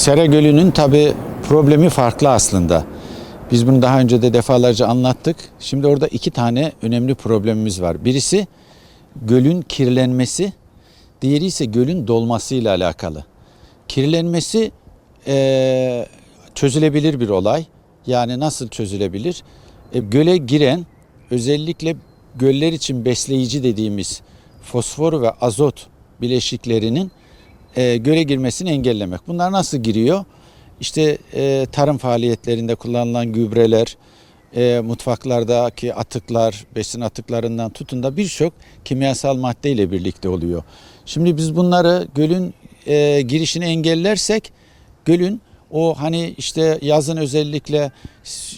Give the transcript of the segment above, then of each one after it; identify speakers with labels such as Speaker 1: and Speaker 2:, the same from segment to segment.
Speaker 1: Sera Gölü'nün tabi problemi farklı aslında. Biz bunu daha önce de defalarca anlattık. Şimdi orada iki tane önemli problemimiz var. Birisi gölün kirlenmesi, diğeri ise gölün dolmasıyla alakalı. Kirlenmesi eee, çözülebilir bir olay. Yani nasıl çözülebilir? E, göle giren özellikle göller için besleyici dediğimiz fosfor ve azot bileşiklerinin e, göle girmesini engellemek. Bunlar nasıl giriyor? İşte e, tarım faaliyetlerinde kullanılan gübreler, e, mutfaklardaki atıklar, besin atıklarından tutun da birçok kimyasal madde ile birlikte oluyor. Şimdi biz bunları gölün e, girişini engellersek gölün o hani işte yazın özellikle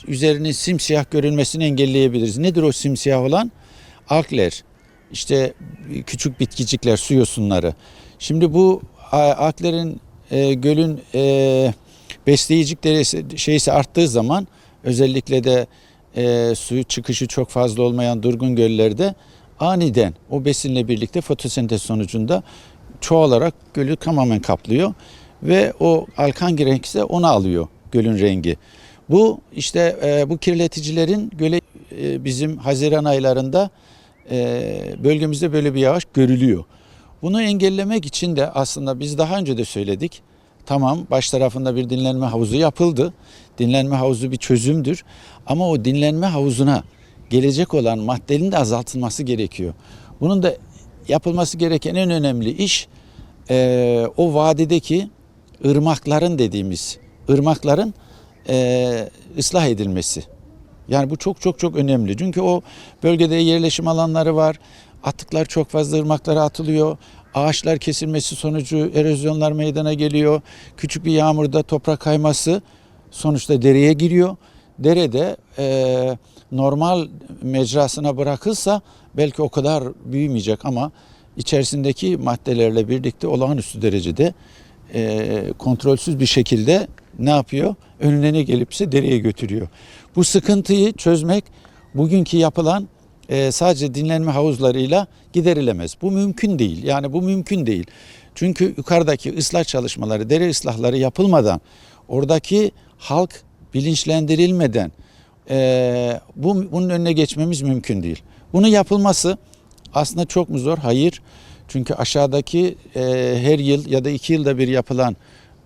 Speaker 1: üzerinin simsiyah görünmesini engelleyebiliriz. Nedir o simsiyah olan? Alkler, işte küçük bitkicikler, su yosunları. Şimdi bu a- alklerin e, gölün e, besleyicik deresi şeysi arttığı zaman özellikle de e, suyu çıkışı çok fazla olmayan durgun göllerde aniden o besinle birlikte fotosentez sonucunda çoğalarak gölü tamamen kaplıyor ve o alkangi renk ise onu alıyor gölün rengi. Bu işte e, bu kirleticilerin göle e, bizim Haziran aylarında e, bölgemizde böyle bir yağış görülüyor. Bunu engellemek için de aslında biz daha önce de söyledik. Tamam baş tarafında bir dinlenme havuzu yapıldı. Dinlenme havuzu bir çözümdür. Ama o dinlenme havuzuna gelecek olan maddenin de azaltılması gerekiyor. Bunun da yapılması gereken en önemli iş e, o vadideki ırmakların dediğimiz ırmakların e, ıslah edilmesi. Yani bu çok çok çok önemli. Çünkü o bölgede yerleşim alanları var. Atıklar çok fazla ırmaklara atılıyor. Ağaçlar kesilmesi sonucu erozyonlar meydana geliyor. Küçük bir yağmurda toprak kayması sonuçta dereye giriyor. Derede e, normal mecrasına bırakılsa belki o kadar büyümeyecek ama içerisindeki maddelerle birlikte olağanüstü derecede e, kontrolsüz bir şekilde ne yapıyor? Önüne ne gelipse dereye götürüyor. Bu sıkıntıyı çözmek bugünkü yapılan e, sadece dinlenme havuzlarıyla giderilemez. Bu mümkün değil. Yani bu mümkün değil. Çünkü yukarıdaki ıslah çalışmaları, dere ıslahları yapılmadan, oradaki halk bilinçlendirilmeden e, bu, bunun önüne geçmemiz mümkün değil. Bunun yapılması aslında çok mu zor? Hayır. Çünkü aşağıdaki e, her yıl ya da iki yılda bir yapılan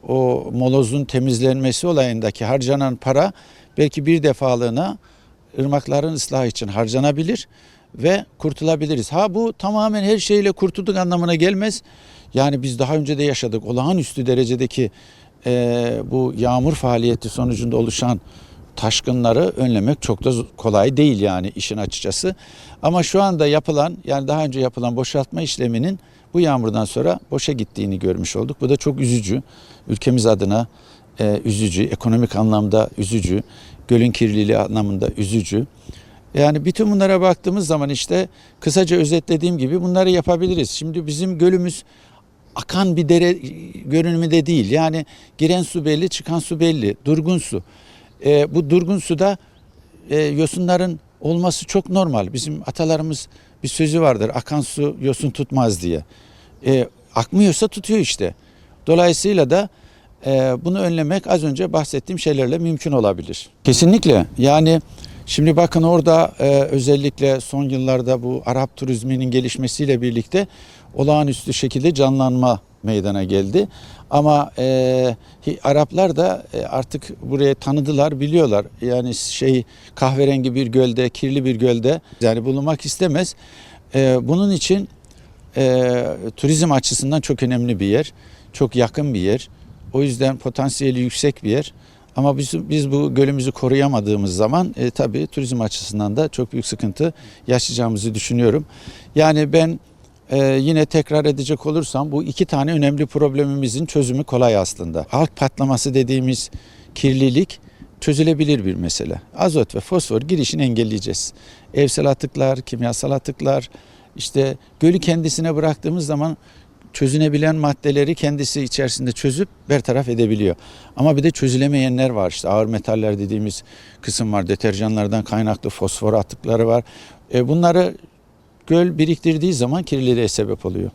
Speaker 1: o molozun temizlenmesi olayındaki harcanan para belki bir defalığına ırmakların ıslahı için harcanabilir ve kurtulabiliriz. Ha bu tamamen her şeyle kurtulduk anlamına gelmez. Yani biz daha önce de yaşadık. Olağanüstü derecedeki e, bu yağmur faaliyeti sonucunda oluşan taşkınları önlemek çok da kolay değil yani işin açıkçası. Ama şu anda yapılan yani daha önce yapılan boşaltma işleminin bu yağmurdan sonra boşa gittiğini görmüş olduk. Bu da çok üzücü. Ülkemiz adına e, üzücü, ekonomik anlamda üzücü, gölün kirliliği anlamında üzücü. Yani bütün bunlara baktığımız zaman işte kısaca özetlediğim gibi bunları yapabiliriz. Şimdi bizim gölümüz akan bir dere görünümünde değil. Yani giren su belli, çıkan su belli. Durgun su. E, bu durgun suda e, yosunların olması çok normal. Bizim atalarımız bir sözü vardır. Akan su yosun tutmaz diye. E, akmıyorsa tutuyor işte. Dolayısıyla da e, bunu önlemek az önce bahsettiğim şeylerle mümkün olabilir. Kesinlikle. Yani şimdi bakın orada e, özellikle son yıllarda bu Arap turizminin gelişmesiyle birlikte olağanüstü şekilde canlanma meydana geldi. Ama e, Araplar da e, artık buraya tanıdılar, biliyorlar. Yani şey kahverengi bir gölde, kirli bir gölde yani bulunmak istemez. E, bunun için e, turizm açısından çok önemli bir yer. Çok yakın bir yer. O yüzden potansiyeli yüksek bir yer. Ama biz, biz bu gölümüzü koruyamadığımız zaman e, tabii turizm açısından da çok büyük sıkıntı yaşayacağımızı düşünüyorum. Yani ben e, yine tekrar edecek olursam bu iki tane önemli problemimizin çözümü kolay aslında. Halk patlaması dediğimiz kirlilik çözülebilir bir mesele. Azot ve fosfor girişini engelleyeceğiz. Evsel atıklar, kimyasal atıklar, işte gölü kendisine bıraktığımız zaman çözünebilen maddeleri kendisi içerisinde çözüp bertaraf edebiliyor. Ama bir de çözülemeyenler var. İşte ağır metaller dediğimiz kısım var. Deterjanlardan kaynaklı fosfor atıkları var. E bunları göl biriktirdiği zaman kirliliğe sebep oluyor.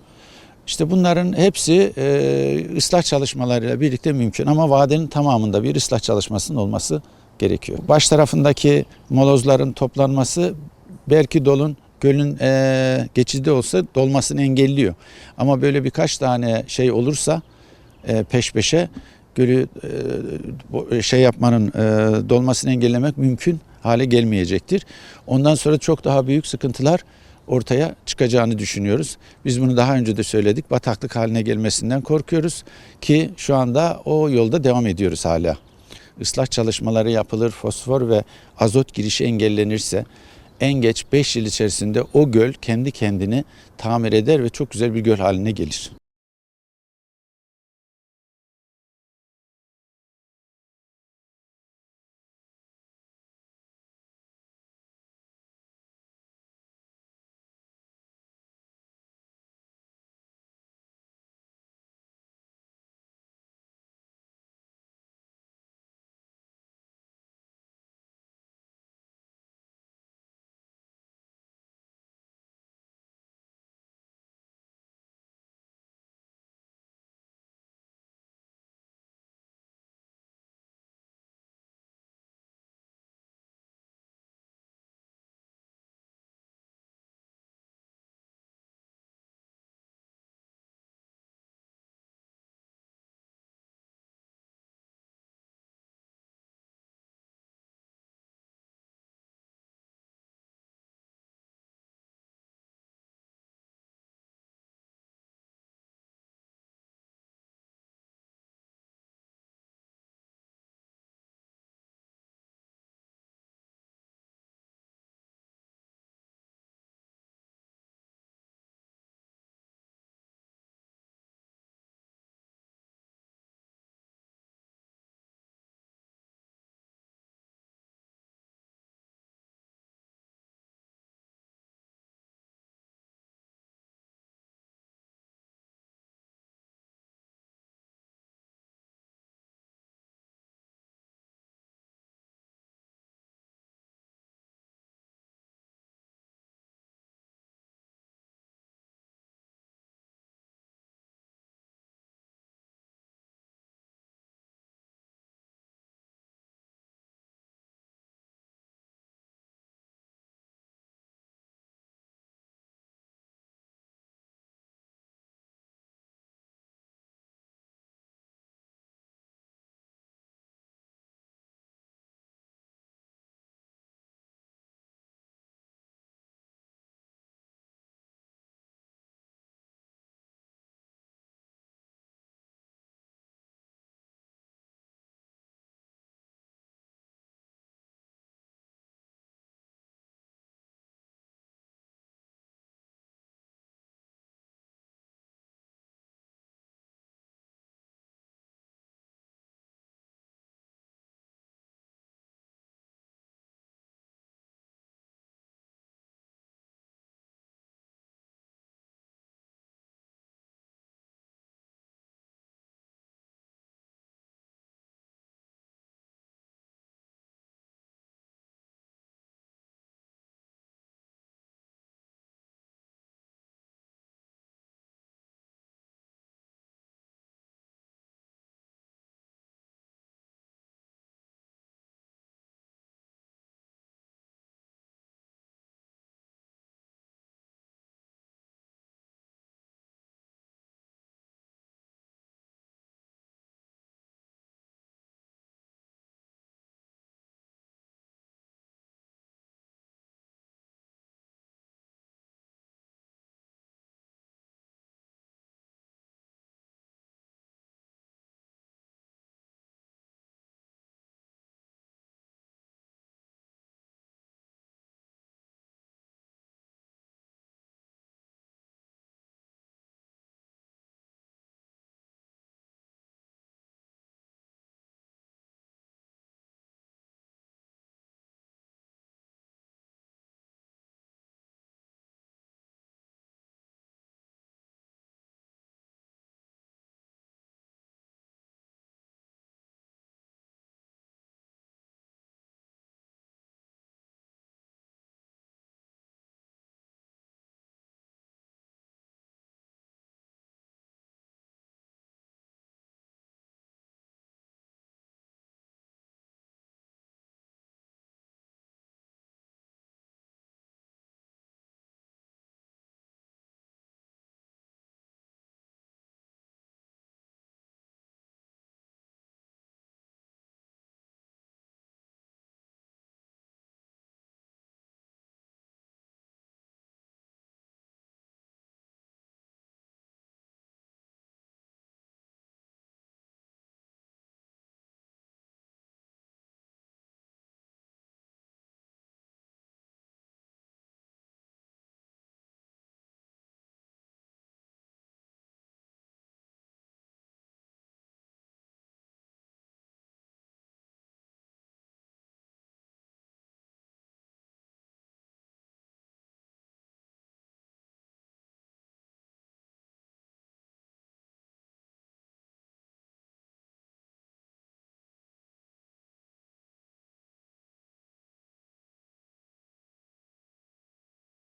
Speaker 1: İşte bunların hepsi e, ıslah çalışmalarıyla birlikte mümkün ama vadenin tamamında bir ıslah çalışmasının olması gerekiyor. Baş tarafındaki molozların toplanması belki dolun gölün e, geçidi olsa dolmasını engelliyor. Ama böyle birkaç tane şey olursa e, peş peşe gölü e, bu- şey yapmanın e, dolmasını engellemek mümkün hale gelmeyecektir. Ondan sonra çok daha büyük sıkıntılar ortaya çıkacağını düşünüyoruz. Biz bunu daha önce de söyledik. Bataklık haline gelmesinden korkuyoruz ki şu anda o yolda devam ediyoruz hala. Islah çalışmaları yapılır, fosfor ve azot girişi engellenirse en geç 5 yıl içerisinde o göl kendi kendini tamir eder ve çok güzel bir göl haline gelir.